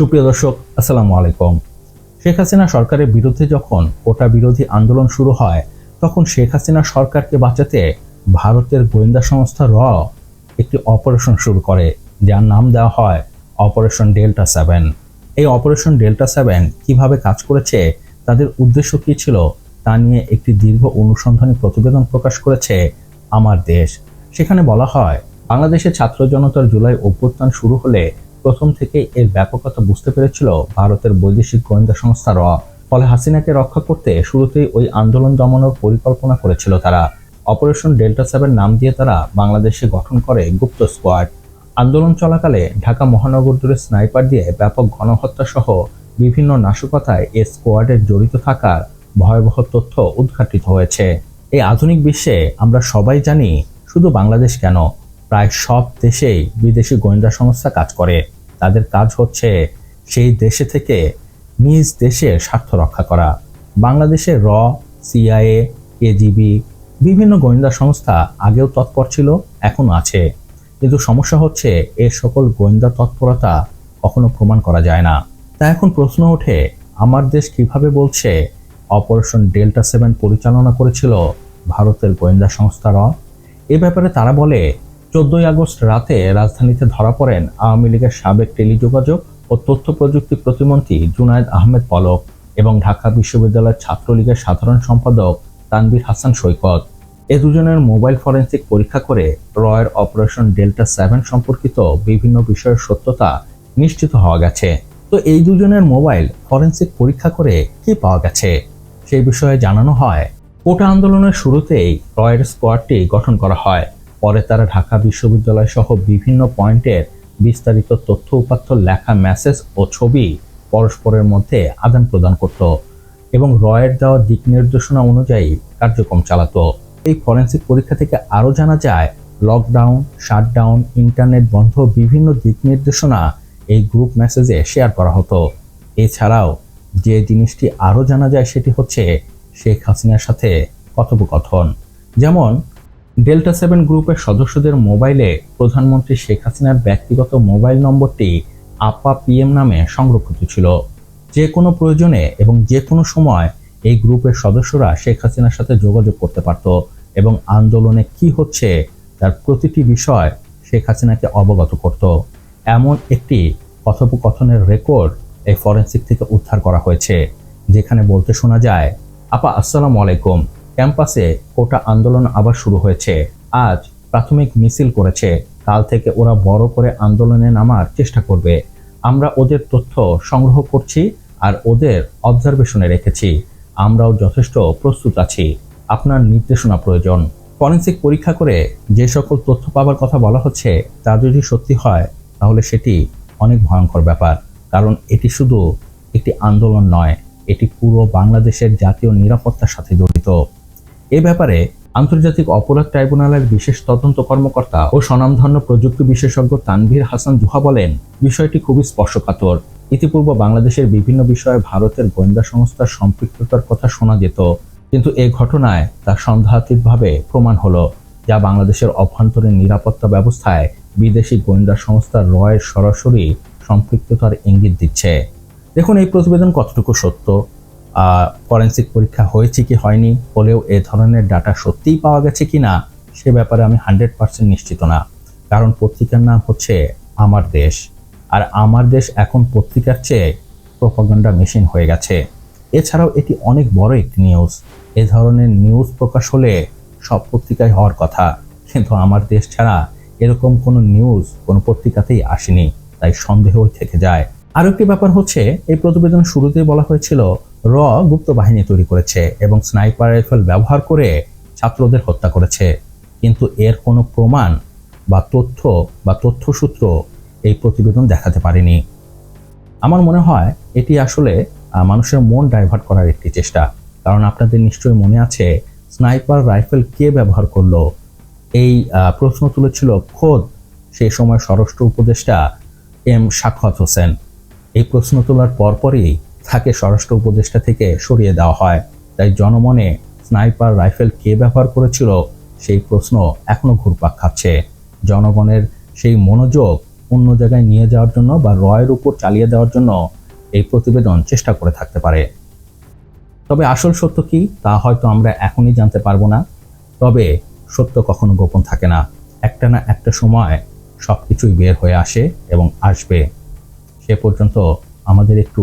সুপ্রিয় দর্শক, আসসালামু আলাইকুম। শেখ হাসিনা সরকারের বিরুদ্ধে যখন কোটা বিরোধী আন্দোলন শুরু হয়, তখন শেখ হাসিনা সরকারকে বাঁচাতে ভারতের গোয়েন্দা সংস্থা র একটি অপারেশন শুরু করে, যার নাম দেওয়া হয় অপারেশন ডেল্টা সেভেন। এই অপারেশন ডেল্টা সেভেন কীভাবে কাজ করেছে, তাদের উদ্দেশ্য কী ছিল, তা নিয়ে একটি দীর্ঘ অনুসন্ধানী প্রতিবেদন প্রকাশ করেছে আমার দেশ। সেখানে বলা হয়, বাংলাদেশের ছাত্র জনতার জুলাই অভ্যুত্থান শুরু হলে প্রথম থেকে এর ব্যাপকতা বুঝতে পেরেছিল ভারতের বৈদেশিক গোয়েন্দা সংস্থা র। ফলে হাসিনাকে রক্ষা করতে শুরুতেই ওই আন্দোলন দমনের পরিকল্পনা করেছিল তারা। অপারেশন ডেল্টা সেভেন নাম দিয়ে তারা বাংলাদেশে গঠন করে গুপ্ত স্কোয়াড। আন্দোলন চলাকালে ঢাকা মহানগর জুড়ে স্নাইপার দিয়ে ব্যাপক গণহত্যা সহ বিভিন্ন নাশকতায় এ স্কোয়াডের জড়িত থাকার ভয়াবহ তথ্য উদ্ঘাটিত হয়েছে। এই আধুনিক বিশ্বে আমরা সবাই জানি শুধু বাংলাদেশ কেন প্রায় সব দেশেই বিদেশি গোয়েন্দা সংস্থা কাজ করে। তাদের কাজ হচ্ছে সেই দেশে থেকে নিজ দেশের স্বার্থ রক্ষা করা। বাংলাদেশের র, সিআইএ, কেজিবি, বিভিন্ন গোয়েন্দা সংস্থা আগেও তৎপর ছিল, এখনও আছে। কিন্তু সমস্যা হচ্ছে এর সকল গোয়েন্দা তৎপরতা কখনো প্রমাণ করা যায় না। তা এখন প্রশ্ন ওঠে, আমার দেশ কীভাবে বলছে অপারেশন ডেল্টা সেভেন পরিচালনা করেছিল ভারতের গোয়েন্দা সংস্থা র? এ ব্যাপারে তারা বলে চোদ্দই আগস্ট রাতে রাজধানীতে ধরা পড়েন আওয়ামী লীগের সাবেক টেলিযোগাযোগ ও তথ্য প্রযুক্তি প্রতিমন্ত্রী জুনায়েদ আহমেদ পলক এবং ঢাকা বিশ্ববিদ্যালয়ের ছাত্রলীগের সাধারণ সম্পাদক তানবির হাসান সৈকত। এ দুজনের মোবাইল ফরেন্সিক পরীক্ষা করে রয়ের অপারেশন ডেল্টা সেভেন সম্পর্কিত বিভিন্ন বিষয়ের সত্যতা নিশ্চিত হওয়া গেছে। তো এই দুজনের মোবাইল ফরেন্সিক পরীক্ষা করে কি পাওয়া গেছে? সেই বিষয়ে জানানো হয়, কোটা আন্দোলনের শুরুতেই রয়ের স্কোয়াডটি গঠন করা হয়। পরে তারা ঢাকা বিশ্ববিদ্যালয় সহ বিভিন্ন পয়েন্টের বিস্তারিত তথ্য, উপাত্ত, লেখা, মেসেজ ও ছবি পরস্পরের মধ্যে আদান প্রদান করত এবং রয়ের দেওয়া দিক নির্দেশনা অনুযায়ী কার্যক্রম চালাতো। এই ফরেন্সিক পরীক্ষা থেকে আরও জানা যায়, লকডাউন, শাটডাউন, ইন্টারনেট বন্ধ, বিভিন্ন দিক নির্দেশনা এই গ্রুপ মেসেজে শেয়ার করা হতো। এছাড়াও যে জিনিসটি আরও জানা যায় সেটি হচ্ছে শেখ হাসিনার সাথে কথোপকথন, যেমন ডেল্টা সেভেন গ্রুপের সদস্যদের মোবাইলে প্রধানমন্ত্রী শেখ হাসিনার ব্যক্তিগত মোবাইল নম্বরটি আপা পিএম নামে সংরক্ষিত ছিল। যে কোনো প্রয়োজনে এবং যে কোনো সময় এই গ্রুপের সদস্যরা শেখ হাসিনার সাথে যোগাযোগ করতে পারত এবং আন্দোলনে কি হচ্ছে তার প্রতিটি বিষয় শেখ হাসিনাকে অবগত করত। এমন একটি কথোপকথনের রেকর্ড এই ফরেন্সিক থেকে উদ্ধার করা হয়েছে, যেখানে বলতে শোনা যায়, আপা, আসসালামু আলাইকুম। ক্যাম্পাসে কোটা আন্দোলন আবার শুরু হয়েছে। আজ প্রাথমিক মিছিল করেছে। কাল থেকে ওরা বড় করে আন্দোলনে নামার চেষ্টা করবে। আমরা ওদের তথ্য সংগ্রহ করছি আর ওদের অবজারভেশনে রেখেছি। আমরাও যথেষ্ট প্রস্তুত আছি। আপনার নির্দেশনা প্রয়োজন। ফরেন্সিক পরীক্ষা করে যে সকল তথ্য পাবার কথা বলা হচ্ছে, তা যদি সত্যি হয়, তাহলে সেটি অনেক ভয়ঙ্কর ব্যাপার। কারণ এটি শুধু একটি আন্দোলন নয়, এটি পুরো বাংলাদেশের জাতীয় নিরাপত্তার সাথে জড়িত। এ ব্যাপারে আন্তর্জাতিক অপরাধ ট্রাইব্যুনালের বিশেষ তদন্ত কর্মকর্তা ও স্বনামধন্য প্রযুক্তি বিশেষজ্ঞ তানভীর হাসান জুহা বলেন, বিষয়টি খুবই স্পর্শকাতর। ইতিপূর্ব বাংলাদেশের বিভিন্ন বিষয়ে ভারতের গোয়েন্দা সংস্থার সম্পৃক্ততার কথা শোনা যেত, কিন্তু এ ঘটনায় তা সন্দেহাতীতভাবে প্রমাণ হলো, যা বাংলাদেশের অভ্যন্তরীণ নিরাপত্তা ব্যবস্থায় বিদেশি গোয়েন্দা সংস্থার রয়ের সরাসরি সম্পৃক্ততার ইঙ্গিত দিচ্ছে। দেখুন এই প্রতিবেদন কতটুকু সত্য। ফরেন্সিক পরীক্ষা হয়েছে কি হয়নি হলেও এ ধরনের ডাটা সত্যিই পাওয়া গেছে কি না, সে ব্যাপারে আমি হান্ড্রেড পার্সেন্ট নিশ্চিত না। কারণ পত্রিকার নাম হচ্ছে আমার দেশ। আর আমার দেশ এখন পত্রিকার চেয়ে প্রপাগান্ডা মেশিন হয়ে গেছে। এছাড়াও এটি অনেক বড় একটি নিউজ এ ধরনের নিউজ প্রকাশ হলে সব পত্রিকায় হওয়ার কথা। কিন্তু আমার দেশ ছাড়া এরকম কোনো নিউজ কোনো পত্রিকাতেই আসেনি। তাই সন্দেহ থেকে যায়। আরও একটি ব্যাপার হচ্ছে, এই প্রতিবেদন শুরুতেই বলা হয়েছিল র গুপ্ত বাহিনী তৈরি করেছে এবং স্নাইপার রাইফেল ব্যবহার করে ছাত্রদের হত্যা করেছে। কিন্তু এর কোনো প্রমাণ বা তথ্য বা তথ্যসূত্র এই প্রতিবেদন দেখাতে পারেনি। আমার মনে হয় এটি আসলে মানুষের মন ডাইভার্ট করার একটি চেষ্টা। কারণ আপনাদের নিশ্চয়ই মনে আছে, স্নাইপার রাইফেল কে ব্যবহার করল? এই প্রশ্ন তুলেছিল খোদ সেই সময় স্বরাষ্ট্র উপদেষ্টা এম সাক্ষত হোসেন। এই প্রশ্ন তোলার পরপরই তাকে স্বরাষ্ট্র উপদেষ্টা থেকে সরিয়ে দেওয়া হয়। তাই জনমনে স্নাইপার রাইফেল কে ব্যবহার করেছিল সেই প্রশ্ন এখনও ঘুরপাক খাচ্ছে। জনগণের সেই মনোযোগ অন্য জায়গায় নিয়ে যাওয়ার জন্য বা রয়ের উপর চালিয়ে দেওয়ার জন্য এই প্রতিবেদন চেষ্টা করে থাকতে পারে। তবে আসল সত্য কি তা হয়তো আমরা এখনই জানতে পারব না। তবে সত্য কখনো গোপন থাকে না। একটা না একটা সময় সব কিছুই বের হয়ে আসে এবং আসবে। সে পর্যন্ত আমাদের একটু